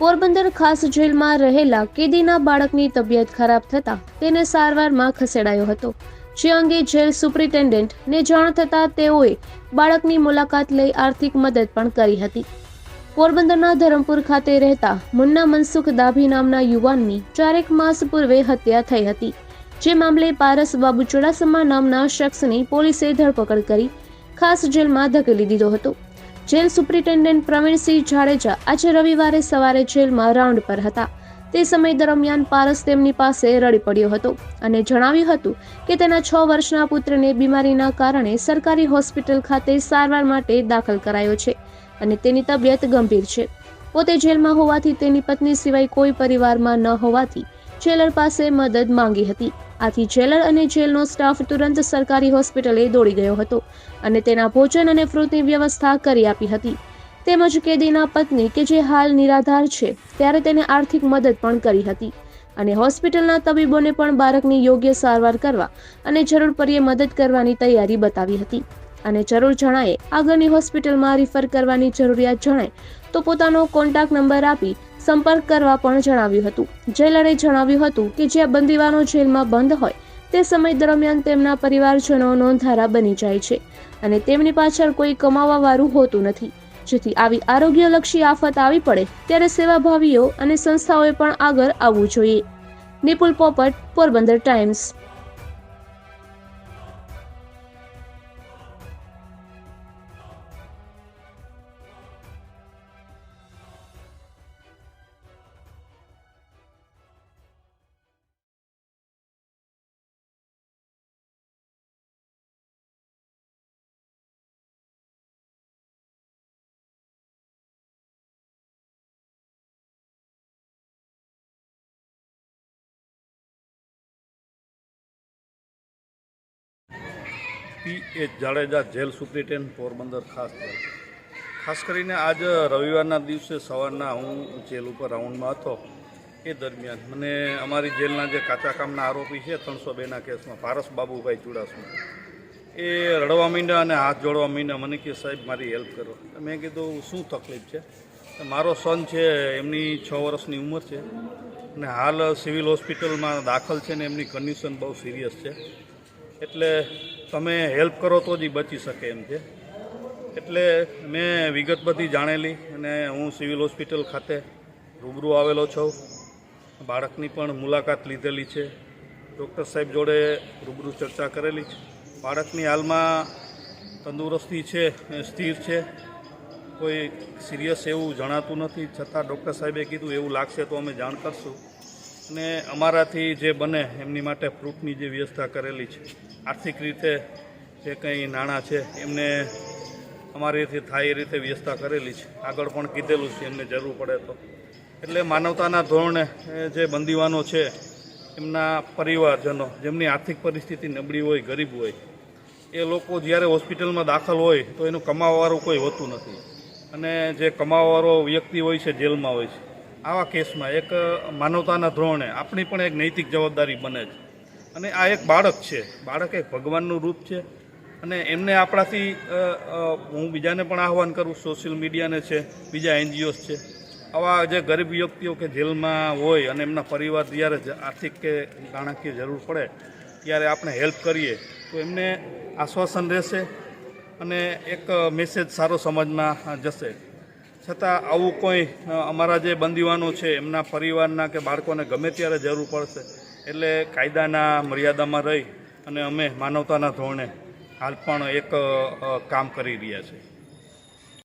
પોરબંદર ખાસ જેલમાં રહેલા કેદીના બાળકની તબિયત ખરાબ થતાં તેને સારવારમાં ખસેડાયો હતો. જે અંગે જેલ સુપ્રિન્ટેન્ડન્ટને જાણ થતાં તેઓએ બાળકની મુલાકાત લઈ આર્થિક મદદ પણ કરી હતી. પોરબંદરના ધરમપુર ખાતે રહેતા મુન્ના મનસુખ દાભી નામના યુવાનની ચારેક માસ પૂર્વે હત્યા થઈ હતી. જે મામલે પારસ બાબુ ચુડાસમા નામના શખ્સની પોલીસે ધરપકડ કરી ખાસ જેલમાં ધકેલી દીધો હતો. જેલ સુપ્રિન્ટેન્ડન્ટ પ્રવીણસિંહ જાડેજા આજે રવિવારે સવારે જેલમાં રાઉન્ડ પર હતા. તે સમય દરમિયાન પારસ તેમની પાસે રડી પડ્યો હતો અને જણાવ્યું હતું કે તેના છ વર્ષના પુત્રને બીમારીના કારણે સરકારી હોસ્પિટલ ખાતે સારવાર માટે દાખલ કરાયો છે અને તેની તબિયત ગંભીર છે. પોતે જેલમાં હોવાથી તેની પત્ની સિવાય કોઈ પરિવારમાં ન હોવાથી જેલર પાસે મદદ માંગી હતી. આથી જેલર અને જેલનો સ્ટાફ તુરંત સરકારી હોસ્પિટલે દોડી ગયો હતો. અને તેના ભોજન અને ફ્રૂટની વ્યવસ્થા કરી આપી હતી. તેમજ કેદીના પત્ની કે જે હાલ નિરાધાર છે, ત્યારે તેને આર્થિક મદદ પણ કરી હતી. અને હોસ્પિટલના તબીબોને પણ બાળકની યોગ્ય સારવાર કરવા અને જરૂર પરીએ મદદ કરવાની તૈયારી બતાવી હતી. અને જરૂર જણાએ, આગળની હોસ્પિટલમાં રિફર કરવાની જરૂરિયાત જણાય, તો પોતાનો કોન્ટેક્ટ નંબર આપી સંપર્ક કરવા પણ જણાવ્યું હતું. જેલરે જણાવ્યું હતું કે જ્યાં બંદીવાનો જેલમાં બંધ હોય તે સમય દરમિયાન તેમના પરિવારજનો નોંધારા બની જાય છે અને તેમની પાછળ કોઈ કમાવાવાળું હોતું નથી. જેથી આવી આરોગ્યલક્ષી આફત આવી પડે ત્યારે સેવાભાવીઓ અને સંસ્થાઓએ પણ આગળ આવવું જોઈએ. Nipul Popat, Porbandar times. P H Jadeja jail superintendent Porbandar ખાસ ખાસ કરીને આજ રવિવારના દિવસે સવારના હું જેલ ઉપર રાઉન્ડમાં હતો. એ દરમિયાન મને અમારી જેલના જે કાચા કામના આરોપી છે, ત્રણસો બેના કેસમાં પારસ બાબુભાઈ ચુડાસમા. એ રડવા માંડ્યા અને હાથ જોડવા માંડ્યા. મને કે, સાહેબ, મારી હેલ્પ કરો. મેં કીધું, શું તકલીફ છે? મારો સન છે, એમની છ વર્ષની ઉંમર છે. અને હાલ સિવિલ હોસ્પિટલમાં દાખલ છે ને એમની કન્ડિશન બહુ સિરિયસ છે. એટલે તમે હેલ્પ કરો તો જ બચી શકે એમ છે. એટલે મેં વિગત બધી જાણેલી અને હું સિવિલ હોસ્પિટલ ખાતે રૂબરૂ આવેલો છું. બાળકની પણ મુલાકાત લીધેલી છે. ડૉક્ટર સાહેબ જોડે રૂબરૂ ચર્ચા કરેલી છે. બાળકની હાલમાં તંદુરસ્તી છે સ્થિર છે. કોઈ સિરિયસ એવું જણાતું નથી. છતાં ડૉક્ટર સાહેબે કીધું, એવું લાગશે તો અમે જાણ કરશું. અને અમારાથી જે બને, એમની માટે ફ્રૂટની જે વ્યવસ્થા કરેલી છે. આર્થિક રીતે જે કંઈ નાણાં છે, એમને અમારીથી થાય એ રીતે વ્યવસ્થા કરેલી છે. આગળ પણ કીધેલું છે, એમને જરૂર પડે તો. એટલે માનવતાના ધોરણે જે બંદીવાનો છે, એમના પરિવારજનો, જેમની આર્થિક પરિસ્થિતિ નબળી હોય, ગરીબ હોય, એ લોકો જ્યારે હોસ્પિટલમાં દાખલ હોય, તો એનું કમાવાવાળું કોઈ હોતું નથી. અને જે કમાવાવાળો વ્યક્તિ હોય છે, જેલમાં હોય છે. આવા કેસમાં એક માનવતાના ધોરણે આપણી પણ એક નૈતિક જવાબદારી બને છે. અને આ એક બાળક છે. બાળક એક ભગવાનનું રૂપ છે. અને એમને આપણાથી હું બીજાને પણ આહવાન કરું, સોશિયલ મીડિયાને છે, બીજા એનજીઓસ છે. આવા જે ગરીબ વ્યક્તિઓ કે જેલમાં હોય અને એમના પરિવાર જ્યારે આર્થિક કે નાણાકીય જરૂર પડે, ત્યારે આપણે હેલ્પ કરીએ, તો એમને આશ્વાસન રહેશે અને એક મેસેજ સારો સમાજમાં જશે. છતાં આવું કોઈ અમારા જે બંદીવાનો છે, એમના પરિવારના કે બાળકોને ગમે ત્યારે જરૂર પડશે. એટલે કાયદાના મર્યાદામાં રહી અને અમે માનવતાના ધોરણે હાલ પણ એક કામ કરી રહ્યા છીએ.